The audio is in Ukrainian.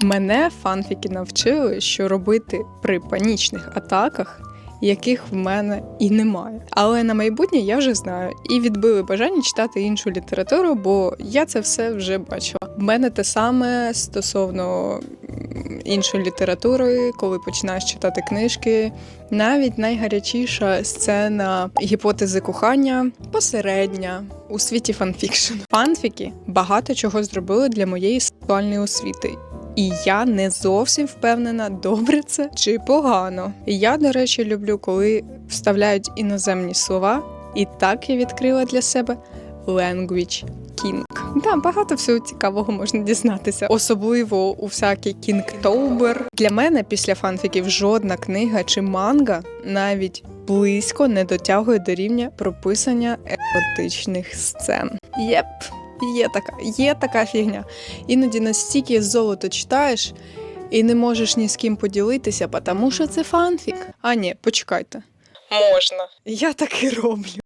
Мене фанфіки навчили, що робити при панічних атаках, яких в мене і немає. Але на майбутнє я вже знаю і відбили бажання читати іншу літературу, бо я це все вже бачила. В мене те саме стосовно іншої літератури, коли починаєш читати книжки. Навіть найгарячіша сцена гіпотези кохання посередня у світі фанфікшн. Фанфіки багато чого зробили для моєї сексуальної освіти. І я не зовсім впевнена, добре це чи погано. Я, до речі, люблю, коли вставляють іноземні слова, і так я відкрила для себе Language King. Там багато всього цікавого можна дізнатися, особливо у всякий Кінгтобер. Для мене після фанфіків жодна книга чи манга навіть близько не дотягує до рівня прописання еротичних сцен. Єп. Є така, є така фігня. Іноді настільки золото читаєш і не можеш ні з ким поділитися, тому що це фанфік. А ні, почекайте. Можна. Я так і роблю.